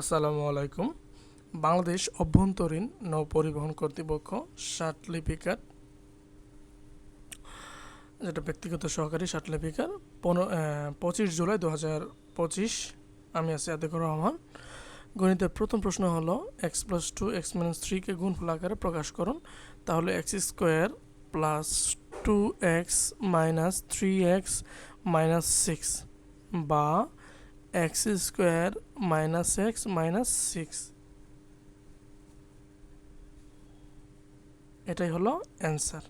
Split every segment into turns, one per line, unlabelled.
আসসালামু আলাইকুম। বাংলাদেশ অভ্যন্তরীণ নৌ পরিবহন কর্তৃপক্ষ ষাট লিপিকার যেটা ব্যক্তিগত সহকারী ষাট লিপিকার পনেরো পঁচিশ জুলাই দু হাজার পঁচিশ। আমি আছি আদিকুর রহমান। গণিতের প্রথম প্রশ্ন হলো X plus two X minus থ্রিকে গুণফল আকারে প্রকাশ করুন। তাহলে X square plus two X minus three X minus six বা X square minus X minus six এটাই হলো অ্যান্সার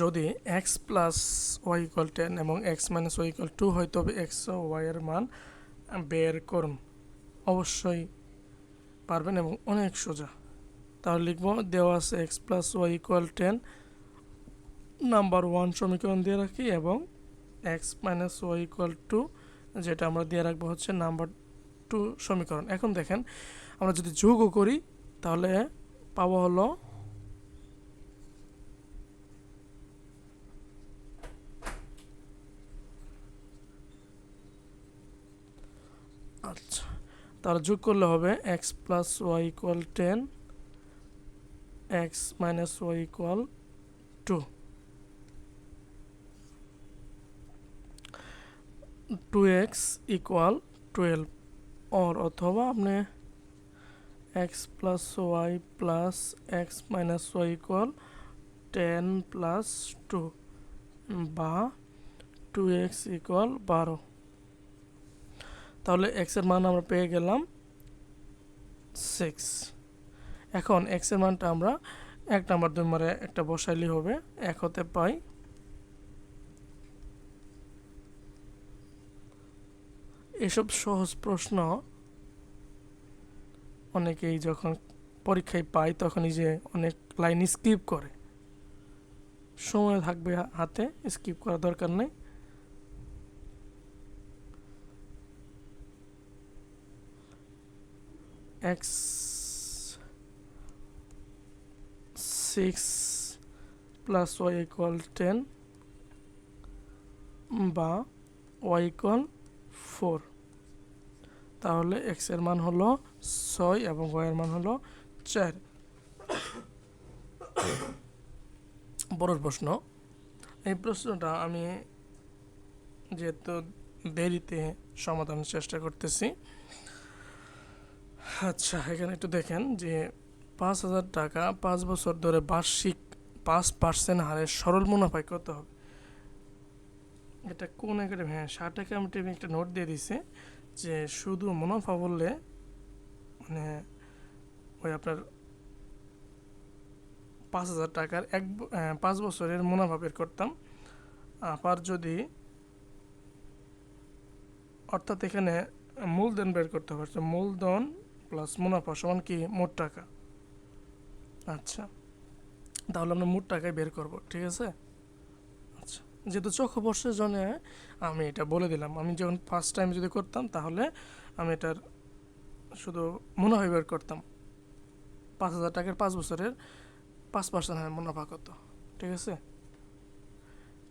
যদি X plus Y equal ten এবং X minus Y equal two হয়, তবে এক্স ও ওয়াই এর মান বের করুন। অবশ্যই পারবেন এবং অনেক সোজা। তাহলে লিখব, দেওয়া আছে X plus Y equal ten number one সমীকরণ দিয়ে রাখি এবং X minus Y equal two যেটা আমরা দিয়ে রাখব হচ্ছে নাম্বার টু সমীকরণ। এখন দেখেন, আমরা যদি যোগও করি, তাহলে পাবো হলো আচ্ছা তাহলে যোগ করলে হবে X plus Y equal ten X minus Y equal two two X equal twelve और অথবা আপনি X plus Y plus X minus Y equal ten plus two বা টু এক্স ইকুয়াল বারো তাহলে এক্সের মান আমরা পেয়ে গেলাম সিক্স এখন এক্সের মানটা আমরা এক নাম্বার দুই নম্বরে একটা বসাইলে হবে, এক হতে পাই এসব সহজ প্রশ্ন। অনেকেই যখন পরীক্ষায় পায় তখনই যে অনেক লাইন স্কিপ করে। সময় থাকবে হাতে, স্কিপ করার দরকার নেই। X six plus Y equal ten বা ওয়াই ইকুয়াল ফোর তাহলে এক্সের মান হলো ছয় এবং ওয়াই এর মান হলো চার। বড় প্রশ্ন। এই প্রশ্নটা আমি যেহেতু দেরিতে সমাধানের চেষ্টা করতেছি আচ্ছা এখানে একটু দেখেন যে পাঁচ হাজার টাকা পাঁচ বছর ধরে বার্ষিক পাঁচ পার্সেন্ট হারে সরল মুনাফায় কত হবে? এটা কোন একাডেমি? হ্যাঁ ষাট টাকা একাডেমি একটা নোট দিয়ে দিছে যে শুধু মুনাফা বললে মানে ওই আপনার পাঁচ হাজার টাকার এক পাঁচ বছরের মুনাফা বের করতাম। আবার যদি অর্থাৎ এখানে মূলধন বের করতে পারছে মূলধন প্লাস মুনাফা সমান কি? মোট টাকা। আচ্ছা। তাহলে আমরা মোট টাকায় বের করব, ঠিক আছে? আচ্ছা যেহেতু চোখ বর্ষের জন্য আমি এটা বলে দিলাম। আমি যখন ফার্স্ট টাইম যদি করতাম, তাহলে আমি এটার শুধু মুনাফা বের করতাম। পাঁচ হাজার টাকার পাঁচ বছরের পাঁচ পার্সেন্ট হয় মুনাফা কত, ঠিক আছে?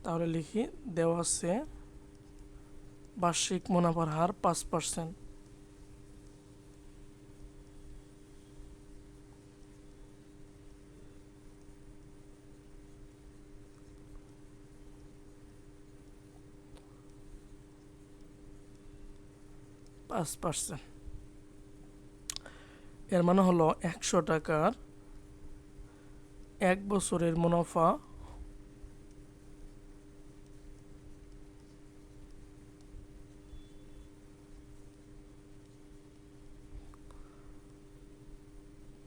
তাহলে লিখি, দেওয়া আছে বার্ষিক মুনাফার হার পাঁচ পার্সেন্ট পাঁচ পার্সেন্ট এর মানে হলো একশো টাকার এক বছরের মুনাফা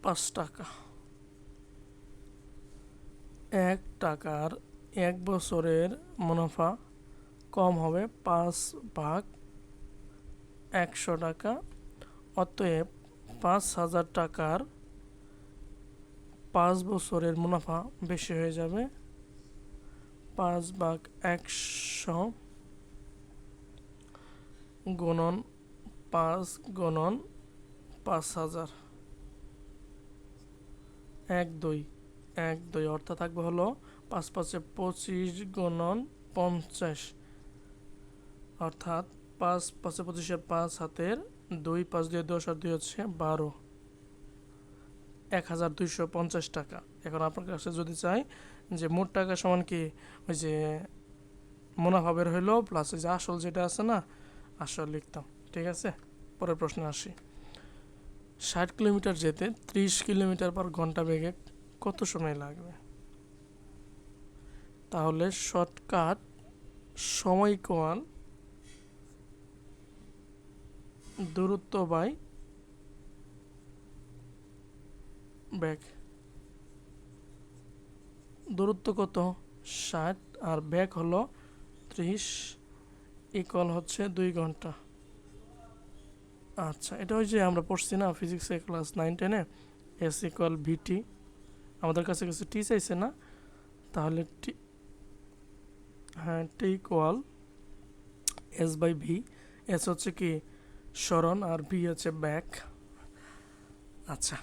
পাঁচ টাকা। এক টাকার এক বছরের মুনাফা কম হবে পাঁচ ভাগ একশো টাকা, অতএব পাঁচ হাজার টাকার পাঁচ বছরের মুনাফা বেশি হয়ে যাবে। পাঁচ ভাগ একশো গুণন পাঁচ গুণন পাঁচ হাজার। এক দুই এক দুই অর্থাৎ থাকবে হলো পাঁচ পাঁচে পঁচিশ গুণন পঞ্চাশ। অর্থাৎ পাঁচ, পাঁচে পঁচিশে পাঁচ হাতের, দুই, পাঁচ দুই দশ আর দুই হচ্ছে বারো। এক হাজার দুইশো পঞ্চাশ টাকা। এখন আপনার কাছে যদি চাই যে মোট টাকা সমান কি, ওই যে মুনাফা বের হইল প্লাস ওই যে আসল যেটা আছে না, আসল লিখতাম, ঠিক আছে? পরের প্রশ্নে আসি। ষাট কিলোমিটার যেতে ত্রিশ কিলোমিটার পার ঘণ্টা বেগে কত সময় লাগবে? তাহলে শর্টকাট সময় কোয়াল দূরত্ব বাই ব্যাগ দূরত্ব কত? ষাট। আর ব্যাগ হলো ত্রিশ ইকল হচ্ছে দুই ঘণ্টা। আচ্ছা এটা ওই যে আমরা পড়ছি না ফিজিক্সে ক্লাস নাইন টেনে এস ইকুয়াল ভিটি আমাদের কাছে কিছু টি চাইছে না? তাহলে টি হ্যাঁ T equal S by V S হচ্ছে কি স্মরণ আর ভি হচ্ছে ব্যাক আচ্ছা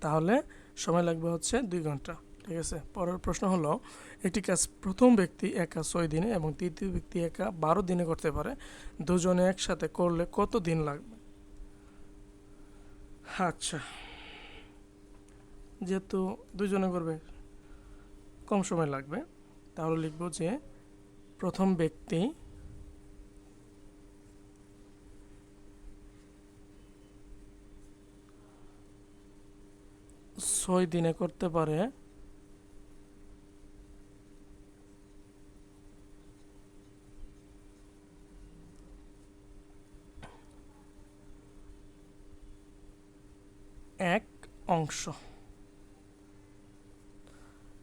তাহলে সময় লাগবে হচ্ছে দুই ঘণ্টা, ঠিক আছে? পরের প্রশ্ন হলো, একটি কাজ প্রথম ব্যক্তি একা ছয় দিনে এবং তৃতীয় ব্যক্তি একা বারো দিনে করতে পারে। দুজনে একসাথে করলে কত দিন লাগবে? আচ্ছা যেহেতু দুজনে করবে, কম সময় লাগবে, তাহলে লিখব যে প্রথম ব্যক্তি ছয় দিনে করতে পারে। এক অংশ।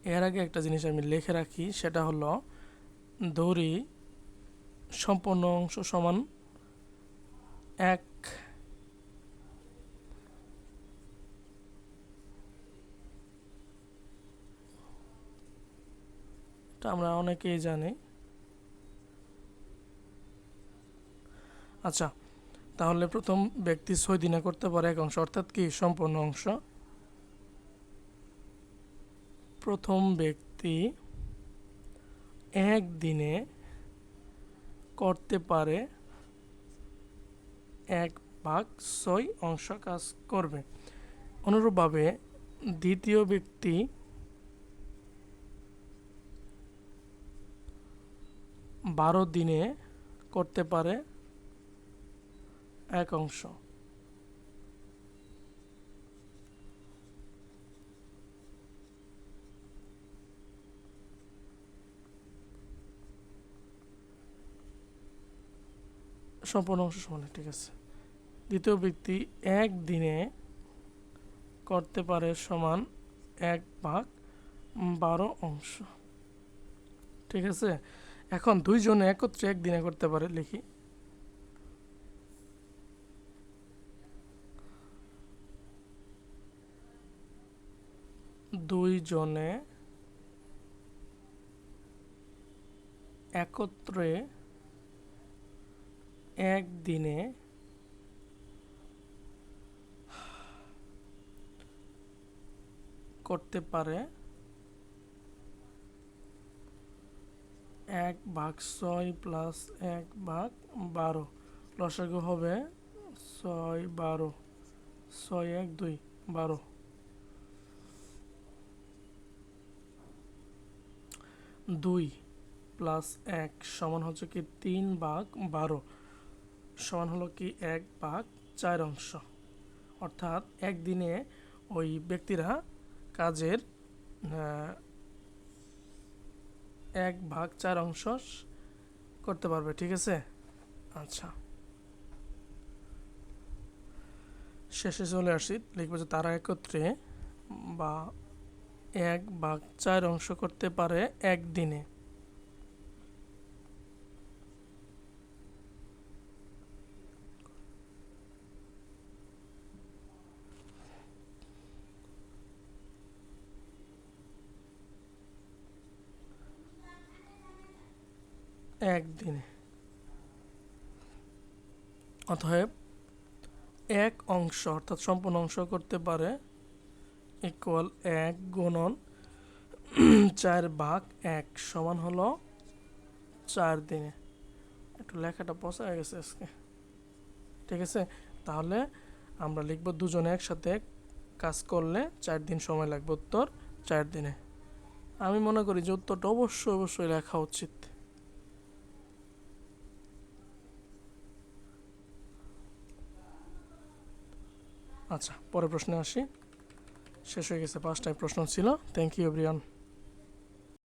এর আগে একটা জিনিস আমি লিখে রাখি, সেটা হলো দড়ি সম্পূর্ণ অংশ সমান এক এটা আমরা অনেকেই জানি। আচ্ছা তাহলে প্রথম ব্যক্তি ছয় দিনে করতে পারে এক অংশ, অর্থাৎ কি সম্পূর্ণ অংশ? প্রথম ব্যক্তি এক দিনে করতে পারে এক ভাগ ছয় অংশ কাজ করবে। অনুরূপভাবে দ্বিতীয় ব্যক্তি বারো দিনে করতে পারে এক অংশ। সম্পূর্ণ অংশ সমান, ঠিক আছে। দ্বিতীয় ব্যক্তি এক দিনে করতে পারে সমান এক ভাগ বারো অংশ। ঠিক আছে? এখন দুইজন একত্রে একদিনে করতে পারে লিখি। দুইজনে একত্রে একদিনে করতে পারে এক ভাগ ছয় প্লাস এক ভাগ বারো। লসাগু হবে ছয় বারো। ছয় এক দুই, বারো। দুই প্লাস এক সমান হচ্ছে কি তিন ভাগ বারো। সমান হলো কি এক ভাগ চার অংশ। অর্থাৎ একদিনে ওই ব্যক্তিরা কাজের এক ভাগ চার অংশ করতে পারবে, ঠিক আছে? আচ্ছা। শেষে চলে আসি, লিখবে যে তারা একত্রে বা এক ভাগ চার অংশ করতে পারে একদিনে। একদিনে। অতএব এক অংশ, অর্থাৎ সম্পূর্ণ অংশ করতে পারে ইকুয়াল এক গুণন চার ভাগ এক সমান হলো চার দিনে। একটু লেখাটা পচা গেছে আজকে। ঠিক আছে? তাহলে আমরা লিখব দুজনে একসাথে কাজ করলে চার দিন সময় লাগবে উত্তর চার দিনে। আমি মনে করি যে উত্তরটা অবশ্যই অবশ্যই লেখা উচিত। আচ্ছা পরের প্রশ্নে আসি। শেষ হয়ে গেছে পাঁচটায় প্রশ্ন ছিল। Thank you everyone